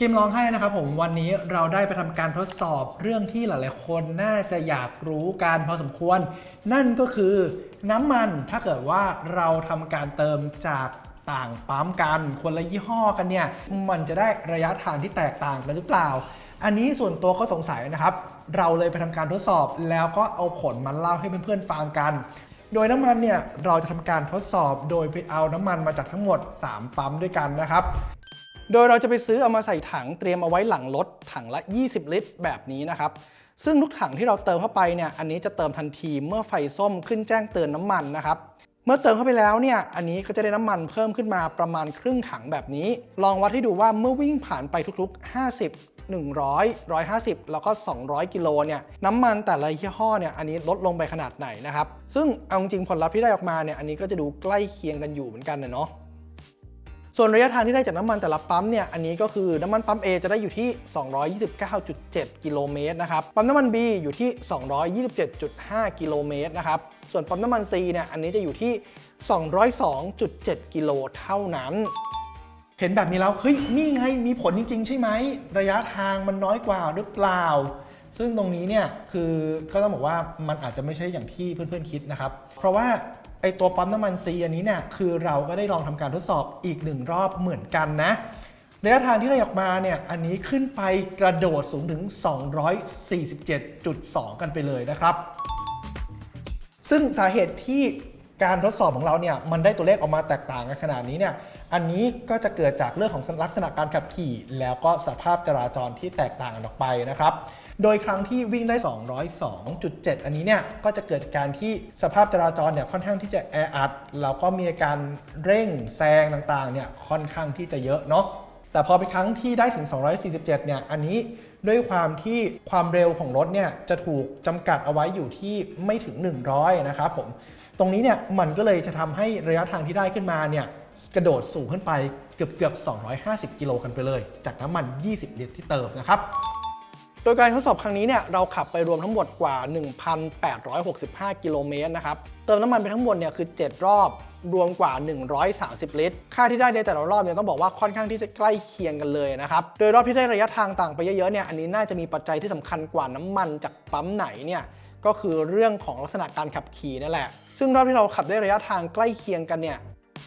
เกมร้องไห้นะครับผมวันนี้เราได้ไปทำการทดสอบเรื่องที่หลายๆคนน่าจะอยากรู้การพอสมควร นั่นก็คือน้ำมันถ้าเกิดว่าเราทำการเติมจากต่างปั๊มกันคนละยี่ห้อกันเนี่ย มันจะได้ระยะทางที่แตกต่างกันหรือเปล่า อันนี้ส่วนตัวก็สงสัยนะครับ เราเลยไปทำการทดสอบแล้วก็เอาผลมาเล่าให้เพื่อนๆฟังกันโดยน้ำมันเนี่ยเราจะทำการทดสอบโดยไปเอาน้ำมันมาจากทั้งหมด 3 ปั๊มด้วยกันนะครับ โดยเราจะไปซื้อเอามาใส่ถังเตรียมเอาไว้หลังรถถังละ 20 ลิตร แบบนี้นะครับ ซึ่งทุกถังที่เราเติมเข้าไปเนี่ย อันนี้จะเติมทันทีเมื่อไฟส้มขึ้นแจ้งเตือนน้ำมันนะครับ เมื่อเติมเข้าไปแล้วเนี่ย อันนี้ก็จะได้น้ำมันเพิ่มขึ้นมาประมาณครึ่งถังแบบนี้ ลองวัดให้ดูว่าเมื่อวิ่งผ่านไปทุก ๆ 50 100 150 แล้วก็ 200 กิโลเนี่ยน้ำมันแต่ละยี่ห้อเนี่ยอันนี้ลดลงไปขนาดไหนนะครับ ซึ่งเอาจริงผลลัพธ์ที่ได้ออกมาเนี่ยอันนี้ก็จะดูใกล้เคียงกันอยู่เหมือนกันเนาะ ส่วนระยะทางที่ได้จากน้ำมันแต่ละปั๊มเนี่ย อันนี้ก็คือน้ำมันปั๊ม A จะได้อยู่ที่ 229.7 กิโลเมตรนะครับ ปั๊มน้ำมัน B อยู่ที่ 227.5 กิโลเมตรนะครับ ส่วนปั๊มน้ำมัน C เนี่ย อันนี้จะอยู่ที่ 202.7 กิโลเท่านั้น เห็นแบบนี้แล้วเฮ้ยนี่ไงมีผลจริง ๆ ใช่ไหม ระยะทางมันน้อยกว่าหรือเปล่า ซึ่งตรงนี้เนี่ยคือก็ต้องบอกว่ามันอาจจะไม่ใช่อย่างที่เพื่อนๆคิดนะครับ เพราะว่า ไอตัวปั๊มน้ำมันซีอันนี้เนี่ยคือเราก็ได้ลองทำการทดสอบอีกหนึ่งรอบเหมือนกันนะระยะทางที่ได้ออกมาเนี่ยอันนี้ขึ้นไปกระโดดสูงถึง 247.2 กันไปเลยนะครับ ซึ่งสาเหตุที่การทดสอบของเราเนี่ยมันได้ตัวเลขออกมาแตกต่างกันขนาดนี้เนี่ยอันนี้ก็จะเกิดจากเรื่องของลักษณะการขับขี่ แล้วก็สภาพจราจรที่แตกต่างกันออกไปนะครับ โดยครั้งที่วิ่งได้ 202.7 อันนี้เนี่ยก็จะเกิดการที่สภาพจราจรเนี่ยค่อนข้างที่จะแออัดแล้วก็มีอาการเร่งแซงต่างๆเนี่ยค่อนข้างที่จะเยอะเนาะแต่พอไปครั้งที่ได้ถึง 247 เนี่ย อันนี้ด้วยความที่ความเร็วของรถเนี่ยจะถูกจำกัดเอาไว้อยู่ที่ไม่ถึง 100 นะครับผม ตรงนี้เนี่ยมันก็เลยจะทำให้ระยะทางที่ได้ขึ้นมาเนี่ยกระโดดสูงขึ้นไปเกือบเกือบ 250 กิโลกันไปเลย จากน้ำมัน 20 ลิตรที่เติมนะครับ โดยการทดสอบครั้งนี้เนี่ยเราขับไปรวมทั้งหมดกว่า 1,865 กิโลเมตรนะครับ เติมน้ำมันไปทั้งหมดเนี่ยคือ 7 รอบรวมกว่า 130 ลิตร ค่าที่ได้ในแต่ละรอบเนี่ยต้องบอกว่าค่อนข้างที่จะใกล้เคียงกันเลยนะครับ โดยรอบที่ได้ระยะทางต่างไปเยอะๆเนี่ยอันนี้น่าจะมีปัจจัยที่สำคัญกว่าน้ำมันจากปั๊มไหนเนี่ยก็คือเรื่องของลักษณะการขับขี่นั่นแหละ ซึ่งรอบที่เราขับได้ระยะทางใกล้เคียงกันเนี่ย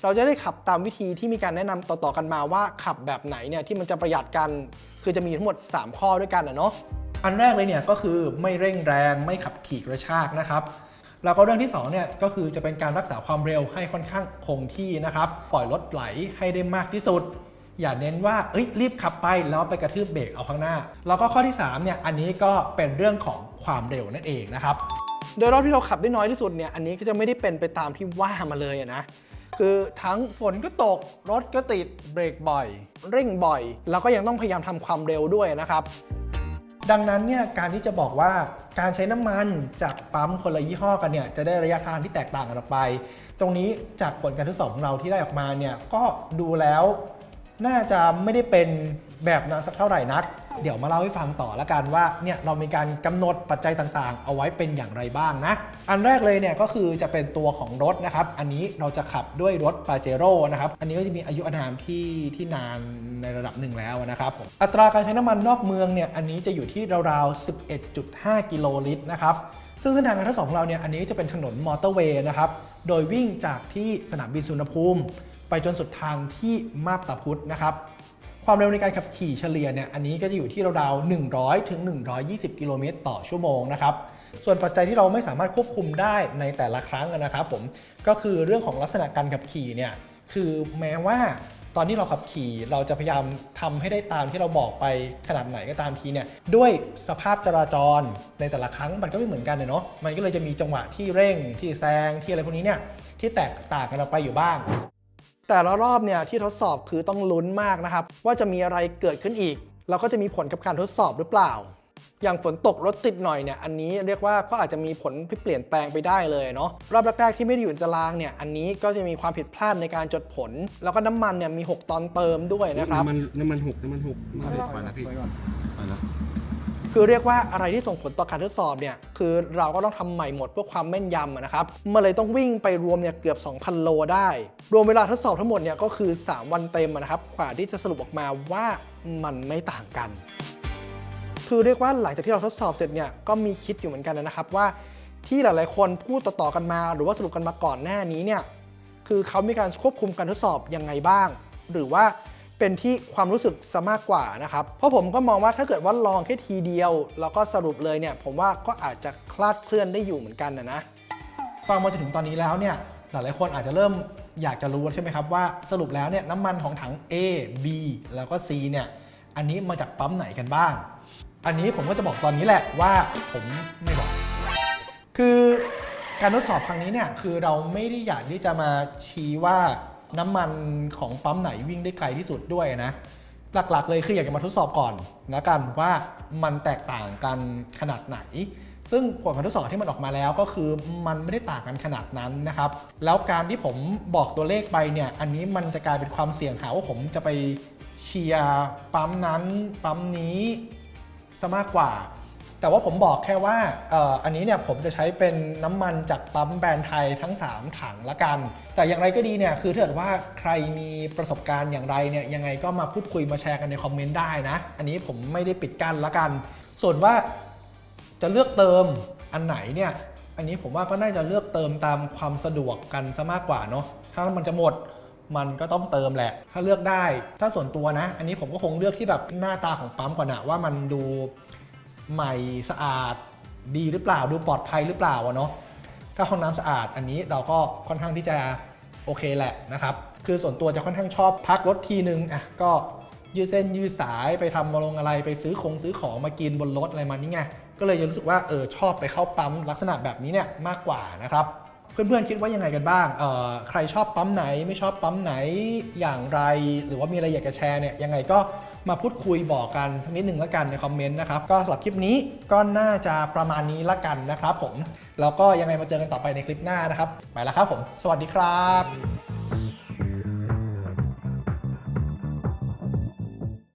เราจะได้ขับตามวิธีที่มีการแนะนำต่อๆกันมาว่าขับแบบไหนเนี่ยที่มันจะประหยัดกัน คือจะมีทั้งหมด 3 ข้อด้วยกันนะเนาะอันแรกเลยเนี่ยก็คือไม่เร่งแรงไม่ขับขี่กระชากนะครับแล้วก็เรื่องที่2เนี่ยก็คือจะเป็นการรักษาความเร็วให้ค่อนข้างคงที่นะครับ ปล่อยรถไหลให้ได้มากที่สุด อย่าเน้นว่าเอ้ยรีบขับไปแล้วไปกระทืบเบรกเอาข้างหน้า แล้วก็ข้อที่3เนี่ยอันนี้ก็เป็นเรื่องของความเร็วนั่นเองนะครับ โดยรอบที่เราขับได้น้อยที่สุดเนี่ยอันนี้ก็จะไม่ได้เป็นไปตามที่ว่ามาเลยนะ คือทั้งฝนก็ตก รถก็ติดเบรกบ่อย เร่งบ่อย แล้วก็ยังต้องพยายามทำความเร็วด้วยนะครับดังนั้นเนี่ยการที่จะบอกว่าการใช้น้ำมันจากปั๊มคนละยี่ห้อกันเนี่ยจะได้ระยะทางที่แตกต่างกันออกไป ตรงนี้จากผลการทดสอบของเราที่ได้ออกมาเนี่ยก็ดูแล้ว น่าจะไม่ได้เป็นแบบนั้นสักเท่าไหร่นัก เดี๋ยวมาเล่าให้ฟังต่อละกันว่าเนี่ยเรามีการกำหนดปัจจัยต่างๆ เอาไว้เป็นอย่างไรบ้างนะ อันแรกเลยเนี่ยก็คือจะเป็นตัวของรถนะครับ อันนี้เราจะขับด้วยรถปาเจโร่นะครับ อันนี้ก็จะมีอายุอานามที่ที่นานในระดับหนึ่งแล้วนะครับผมอัตราการใช้น้ำมันนอกเมืองเนี่ยอันนี้จะอยู่ที่ราวๆ 11.5 กิโลลิตรนะครับซึ่งเส้นทางการทดสอบของเราเนี่ยอันนี้จะเป็นถนนมอเตอร์เวย์นะครับ โดยวิ่งจากที่สนามบินสุวรรภูมิ ไปจนสุดทางที่มาบตาพุธนะครับ ความเร็วในการขับขี่เฉลี่ยเนี่ยอันนี้ก็จะอยู่ที่ราวๆ100 ถึง 120 กิโลเมตรต่อชั่วโมงนะครับส่วนปัจจัยที่เราไม่สามารถควบคุมได้ในแต่ละครั้งนะครับผมก็คือเรื่องของลักษณะการขับขี่เนี่ยคือแม้ว่าตอนที่เราขับขี่เราจะพยายามทำให้ได้ตามที่เราบอกไปขนาดไหนก็ตามทีเนี่ยด้วยสภาพจราจรในแต่ละครั้งมันก็ไม่เหมือนกันเนาะมันก็เลยจะมีจังหวะที่เร่งที่แซงที่อะไรพวกนี้เนี่ยที่แตกต่างกันออกไปอยู่บ้าง แต่ละรอบเนี่ยที่ทดสอบคือต้องลุ้นมากนะครับ ว่าจะมีอะไรเกิดขึ้นอีก แล้วก็จะมีผลกับการทดสอบหรือเปล่า อย่างฝนตกรถติดหน่อยเนี่ยอันนี้เรียกว่าก็อาจจะมีผลที่เปลี่ยนแปลงไปได้เลยเนาะรอบแรกๆที่ไม่ได้อยู่ในตารางเนี่ยอันนี้ก็จะมีความผิดพลาดในการจดผล แล้วก็น้ำมันเนี่ยมี 6 ตอนเติมด้วยนะครับ น้ำมันน้ำมันหกน้ำมันหกมาเลยไปนะพี่ไปแล้ว คือเรียกว่าอะไรที่ส่งผลต่อการทดสอบเนี่ยคือเราก็ต้องทำใหม่หมดเพื่อความแม่นยำนะครับมันเลยต้องวิ่งไปรวมเนี่ยเกือบ 2,000 โลได้ รวมเวลาทดสอบทั้งหมดเนี่ยก็คือ 3 วันเต็มนะครับกว่าที่จะสรุปออกมาว่ามันไม่ต่างกัน คือเรียกว่าหลังจากที่เราทดสอบเสร็จเนี่ยก็มีคิดอยู่เหมือนกันนะครับว่าที่หลาย ๆ คนพูดต่อ ๆ กันมา หรือว่าสรุปกันมาก่อนหน้านี้เนี่ยคือเขามีการควบคุมการทดสอบยังไงบ้าง หรือว่า เป็นที่ความรู้สึกซะมากกว่านะครับ เพราะผมก็มองว่าถ้าเกิดว่าลองแค่ทีเดียว แล้วก็สรุปเลยเนี่ยผมว่าก็อาจจะคลาดเคลื่อนได้อยู่เหมือนกันนะนะฟังมาจนถึงตอนนี้แล้วเนี่ยหลายๆคนอาจจะเริ่มอยากจะรู้ใช่ไหมครับว่าสรุปแล้วเนี่ยน้ำมันของถัง A B แล้วก็ C เนี่ยอันนี้มาจากปั๊มไหนกันบ้าง อันนี้ผมก็จะบอกตอนนี้แหละว่าผมไม่บอก คือการทดสอบครั้งนี้เนี่ยคือเราไม่ได้อยากที่จะมาชี้ว่า น้ำมันของปั๊มไหนวิ่งได้ไกลที่สุดด้วยนะ หลักๆ เลยคืออยากจะมาทดสอบก่อนนะกันว่ามันแตกต่างกันขนาดไหน ซึ่งผลการทดสอบที่มันออกมาแล้วก็คือมันไม่ได้ต่างกันขนาดนั้นนะครับ แล้วการที่ผมบอกตัวเลขไปเนี่ย อันนี้มันจะกลายเป็นความเสี่ยงหาว่าผมจะไปเชียร์ปั๊มนั้นปั๊มนี้ซะมากกว่า แต่ว่าผมบอกแค่ว่าอันนี้เนี่ยผมจะใช้เป็นน้ำมันจากปั๊มแบรนด์ไทยทั้ง 3 ถังละกัน แต่อย่างไรก็ดีเนี่ยคือถ้าเกิดว่าใครมีประสบการณ์อย่างไรเนี่ยยังไงก็มาพูดคุยมาแชร์กันในคอมเมนต์ได้นะ อันนี้ผมไม่ได้ปิดกั้นละกัน ส่วนว่าจะเลือกเติมอันไหนเนี่ยอันนี้ผมว่าก็น่าจะเลือกเติมตามความสะดวกกันซะมากกว่าเนาะถ้ามันจะหมดมันก็ต้องเติมแหละ ถ้าเลือกได้ ถ้าส่วนตัวนะ อันนี้ผมก็คงเลือกที่แบบหน้าตาของปั๊มก่อนนะว่ามันดู ใหม่สะอาดดีหรือเปล่าดูปลอดภัยหรือเปล่าเนาะถ้าห้องน้ำสะอาดอันนี้เราก็ค่อนข้างที่จะโอเคแหละนะครับคือส่วนตัวจะค่อนข้างชอบพักรถทีนึงอะก็ยืดเส้นยืดสายไปทำมาลงอะไรไปซื้อของซื้อของมากินบนรถอะไรมานี่ไงก็เลยจะรู้สึกว่าเออชอบไปเข้าปั๊มลักษณะแบบนี้เนี่ยมากกว่านะครับเพื่อนๆคิดว่ายังไงกันบ้างเออใครชอบปั๊มไหนไม่ชอบปั๊มไหนอย่างไร หรือว่ามีอะไรอยากจะแชร์เนี่ยยังไงก็ มาพูดคุยบอกกันสักนิดหนึ่งละกันในคอมเมนต์นะครับ ก็สำหรับคลิปนี้ก็น่าจะประมาณนี้ละกันนะครับผม แล้วก็ยังไงมาเจอกันต่อไปในคลิปหน้านะครับ ไปแล้วครับผม สวัสดีครับ